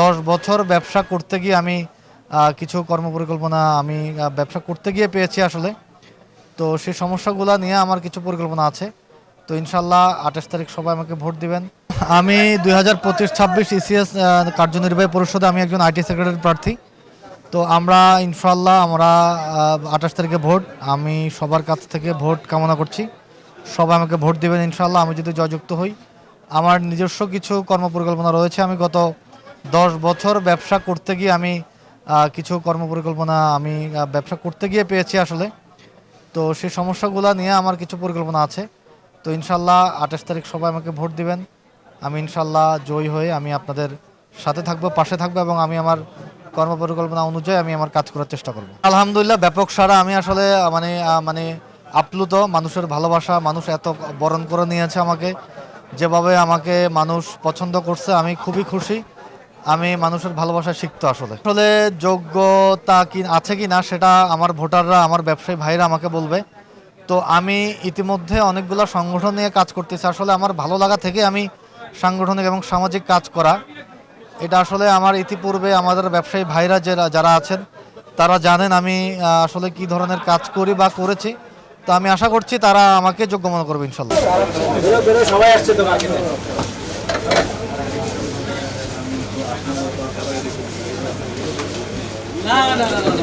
দশ বছর ব্যবসা করতে গিয়ে আমি কিছু কর্মপরিকল্পনা আমি ব্যবসা করতে গিয়ে পেয়েছি আসলে। তো সেই সমস্যাগুলো নিয়ে আমার কিছু পরিকল্পনা আছে। তো ইনশাল্লাহ আঠাশ তারিখ সবাই আমাকে ভোট দিবেন। আমি দুই হাজার পঁচিশ ছাব্বিশ ইসিএস কার্যনির্বাহী পরিষদে আমি একজন আইটি সেক্রেটারি প্রার্থী। তো আমরা ইনশাল্লাহ, আমরা আঠাশ তারিখে ভোট। আমি সবার কাছ থেকে ভোট কামনা করছি। সবাই আমাকে ভোট দেবেন ইনশাল্লাহ, আমি যদি জয়যুক্ত হই। আমার নিজস্ব কিছু কর্মপরিকল্পনা রয়েছে। আমি গত দশ বছর ব্যবসা করতে গিয়ে আমি কিছু কর্মপরিকল্পনা আমি ব্যবসা করতে গিয়ে পেয়েছি আসলে। তো সেই সমস্যাগুলো নিয়ে আমার কিছু পরিকল্পনা আছে। তো ইনশাল্লাহ আঠাশ তারিখ সবাই আমাকে ভোট দিবেন। আমি ইনশাল্লাহ জয়ী হয়ে আমি আপনাদের সাথে থাকব, পাশে থাকব এবং আমি আমার কর্মপরিকল্পনা অনুযায়ী আমি আমার কাজ করার চেষ্টা করব। আলহামদুলিল্লাহ, ব্যাপক সারা আমি আসলে মানে মানে আপ্লুত। মানুষের ভালোবাসা, মানুষ এত বরণ করে নিয়েছে আমাকে। যেভাবে আমাকে মানুষ পছন্দ করছে, আমি খুবই খুশি। আমি মানুষের ভালোবাসা শিখতো আসলে। আসলে যোগ্যতা কি, আছে কি না সেটা আমার ভোটাররা, আমার ব্যবসায়ী ভাইরা আমাকে বলবে। তো আমি ইতিমধ্যে অনেকগুলো সংগঠন নিয়ে কাজ করতেছি। আসলে আমার ভালো লাগা থেকে আমি সাংগঠনিক এবং সামাজিক কাজ করা। এটা আসলে আমার ইতিপূর্বে আমাদের ব্যবসায়ী ভাইরা যারা যারা আছেন, তারা জানেন আমি আসলে কি ধরনের কাজ করি বা করেছি। তো আমি আশা করছি তারা আমাকে যোগ্য মনে করবে ইনশাল্লাহ। সবাই আসছে তো não, não, não. não.